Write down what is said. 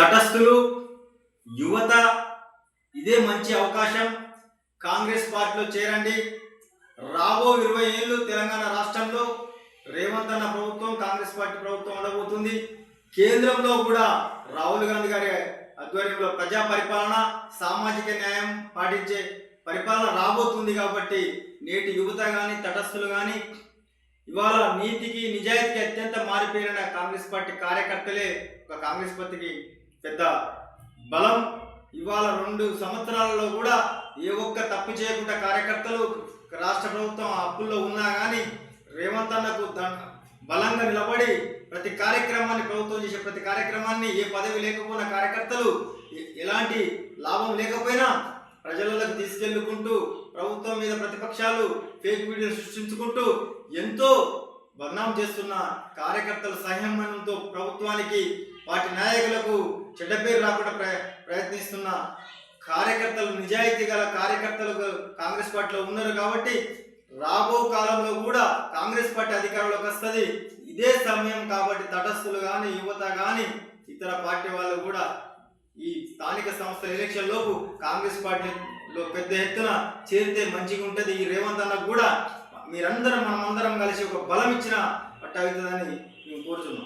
తటస్థులు యువత ఇదే మంచి అవకాశం. కాంగ్రెస్ పార్టీలో చేరండి. రాబో ఇరవై ఏళ్ళు తెలంగాణ రాష్ట్రంలో రేవంత్ అన్న ప్రభుత్వం కాంగ్రెస్ పార్టీ ప్రభుత్వం ఉండబోతుంది. కేంద్రంలో కూడా రాహుల్ గాంధీ గారి ఆధ్వర్యంలో ప్రజా పరిపాలన సామాజిక న్యాయం పాటించే పరిపాలన రాబోతుంది కాబట్టి నేటి యువత కానీ తటస్థులు కానీ ఇవాళ నీతికి నిజాయితీకి అత్యంత మారిపోయిన కాంగ్రెస్ పార్టీ కార్యకర్తలే ఒక కాంగ్రెస్ పార్టీకి పెద్ద బలం. ఇవాళ రెండు సంవత్సరాలలో కూడా ఏ ఒక్క తప్పు చేయకుండా కార్యకర్తలు రాష్ట్ర ప్రభుత్వం అప్పుల్లో ఉన్నా కానీ రేవంత్ అన్నకు బలంగా నిలబడి ప్రతి కార్యక్రమాన్ని ప్రభుత్వం చేసే ప్రతి కార్యక్రమాన్ని ఏ పదవి లేకపోయినా కార్యకర్తలు ఎలాంటి లాభం లేకపోయినా ప్రజలకు తీసుకెళ్ళుకుంటూ ప్రభుత్వం మీద ప్రతిపక్షాలు ఫేక్ వీడియోలు సృష్టించుకుంటూ ఎంతో బదనాం చేస్తున్న కార్యకర్తల సంయమనంతో ప్రభుత్వానికి వాటి నాయకులకు చెడ్డ పేరు రాకుండా ప్ర ప్రయత్నిస్తున్న కార్యకర్తలు నిజాయితీ గల కార్యకర్తలు కాంగ్రెస్ పార్టీలో ఉన్నారు కాబట్టి రాబో కాలంలో కూడా కాంగ్రెస్ పార్టీ అధికారంలోకి వస్తుంది. ఇదే సమయం కాబట్టి తటస్థులు కానీ యువత కానీ ఇతర పార్టీ వాళ్ళు కూడా ఈ స్థానిక సంస్థల ఎలక్షన్ లోపు కాంగ్రెస్ పార్టీలో పెద్ద ఎత్తున చేరితే మంచిగా ఉంటుంది ఈ రేవంత్ అన్న కూడా మీరందరం మనమందరం కలిసి ఒక బలం ఇచ్చిన పట్ట అవుతుందని మేము కోరుతున్నాం